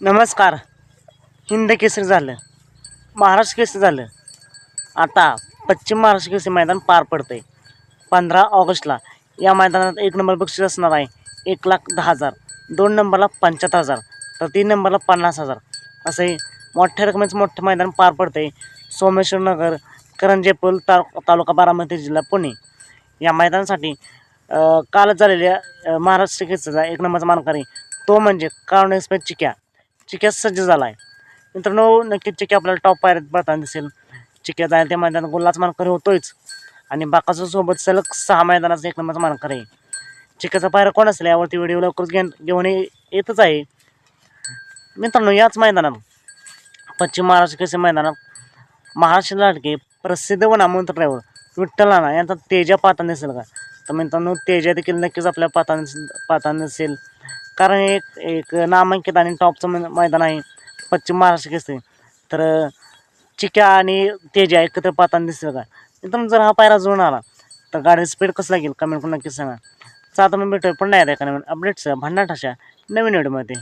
नमस्कार. हिंद केसरी झालं. महाराष्ट्र केसरी झालं. आता पश्चिम महाराष्ट्र केसरी मैदान पार पडतं आहे पंधरा ऑगस्टला या मैदानात एक नंबर बक्षीस असणार आहे. एक लाख दहा हजार. दोन नंबरला पंच्याहत्तर हजार. तर तीन नंबरला पन्नास हजार. असे मोठ्या रकमेचं मोठं मैदान पार पडतं आहे सोमेश्वर नगर करंजेपूल ता तालुका बारामती जिल्हा पुणे. या मैदानासाठी कालच झालेल्या महाराष्ट्र केसरीचा एक नंबरचा मानकरी तो म्हणजे काळून एक्सप्रेस चिक्या. चिक्या सज्ज झाला आहे मित्रांनो नक्कीच चिक्या आपल्याला टॉप पायऱ्यात पडताना दिसेल. चिक्या आहे त्या मैदानात गुल्लाच मानकर होतोयच. आणि बाकाच्या सोबत सलग सहा मैदानाचा एक नंबरचा मानकर आहे. चिक्याचा पायरा कोण असेल यावरती व्हिडिओ लवकरच घेऊन घेऊन येतच आहे. मित्रांनो याच मैदानात पश्चिम महाराष्ट्र केसरी मैदानात महाराष्ट्र लाटके प्रसिद्ध व नामवंत ड्रायव्हर विठ्ठल राणा यांचा तेजा पाहताना दिसेल का? तर मित्रांनो तेजा देखील नक्कीच आपल्या पाहताना पाहताना दिसेल. कारण एक एक नामांकित आणि टॉपचं मै- मैदान आहे पश्चिम महाराष्ट्र केसरी. तर चिक्या आणि तेजा एकत्र पाहताना दिसलं का? एकदम जर हा पायरा जुळून आला तर गाडी स्पीड कसं लागेल? कमेंट करून नक्कीच सांगा. चला आता मग पण पुन्हा एकदा एका नवीन अपडेट्स भांडण नवीन व्हिडिओमध्ये